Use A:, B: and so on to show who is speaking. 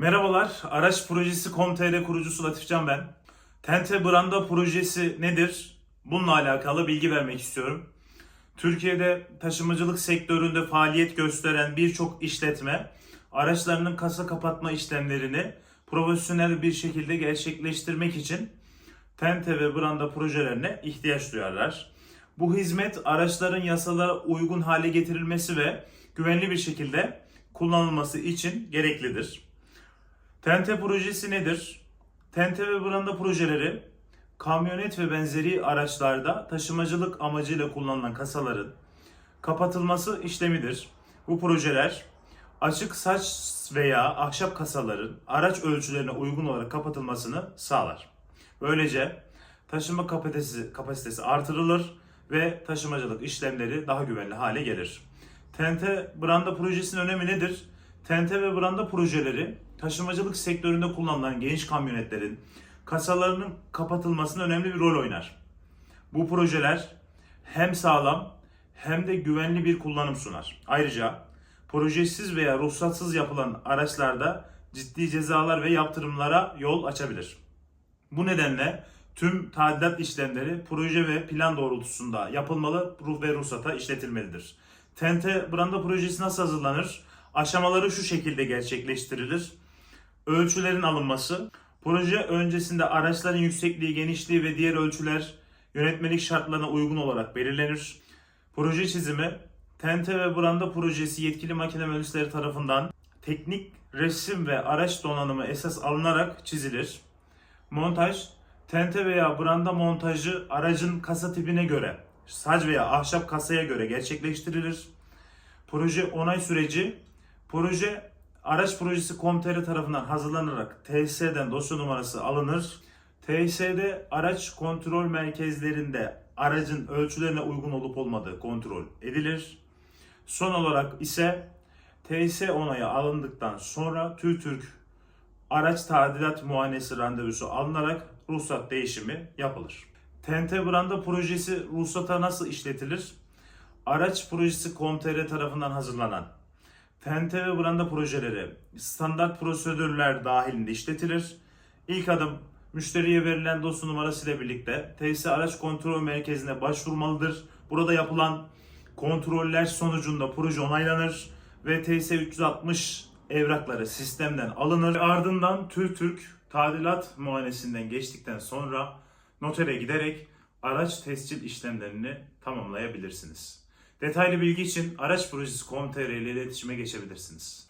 A: Merhabalar, Araç Projesi Com.tr kurucusu Latifcan ben. Tente Branda projesi nedir? Bununla alakalı bilgi vermek istiyorum. Türkiye'de taşımacılık sektöründe faaliyet gösteren birçok işletme araçlarının kasa kapatma işlemlerini profesyonel bir şekilde gerçekleştirmek için Tente ve Branda projelerine ihtiyaç duyarlar. Bu hizmet araçların yasalara uygun hale getirilmesi ve güvenli bir şekilde kullanılması için gereklidir. Tente projesi nedir? Tente ve branda projeleri kamyonet ve benzeri araçlarda taşımacılık amacıyla kullanılan kasaların kapatılması işlemidir. Bu projeler açık saç veya ahşap kasaların araç ölçülerine uygun olarak kapatılmasını sağlar. Böylece taşıma kapasitesi, kapasitesi artırılır ve taşımacılık işlemleri daha güvenli hale gelir. Tente branda projesinin önemi nedir? Tente ve branda projeleri taşımacılık sektöründe kullanılan geniş kamyonetlerin kasalarının kapatılmasında önemli bir rol oynar. Bu projeler hem sağlam hem de güvenli bir kullanım sunar. Ayrıca projesiz veya ruhsatsız yapılan araçlarda ciddi cezalar ve yaptırımlara yol açabilir. Bu nedenle tüm tadilat işlemleri proje ve plan doğrultusunda yapılmalı ruh ve ruhsata işletilmelidir. Tente branda projesi nasıl hazırlanır? Aşamaları şu şekilde gerçekleştirilir. Ölçülerin alınması. Proje öncesinde araçların yüksekliği, genişliği ve diğer ölçüler yönetmelik şartlarına uygun olarak belirlenir. Proje çizimi Tente ve Branda projesi yetkili makine mühendisleri tarafından teknik resim ve araç donanımı esas alınarak çizilir. Montaj, tente veya branda montajı aracın kasa tipine göre, sac veya ahşap kasaya göre gerçekleştirilir. Proje onay süreci, proje araç projesi Com.tr tarafından hazırlanarak TSE'den dosya numarası alınır. TSE'de araç kontrol merkezlerinde aracın ölçülerine uygun olup olmadığı kontrol edilir. Son olarak ise TS onayı alındıktan sonra TÜRTÜRK araç tadilat muayenesi randevusu alınarak ruhsat değişimi yapılır. Tente Branda projesi ruhsata nasıl işletilir? Araç projesi Com.tr tarafından hazırlanan Tente ve Branda projeleri standart prosedürler dahilinde işletilir. İlk adım müşteriye verilen dosya numarasıyla birlikte TS Araç Kontrol Merkezi'ne başvurmalıdır. Burada yapılan kontroller sonucunda proje onaylanır ve TS 360 evrakları sistemden alınır. Ardından TÜRTÜRK tadilat muayenesinden geçtikten sonra notere giderek araç tescil işlemlerini tamamlayabilirsiniz. Detaylı bilgi için araç projesi.com.tr ile iletişime geçebilirsiniz.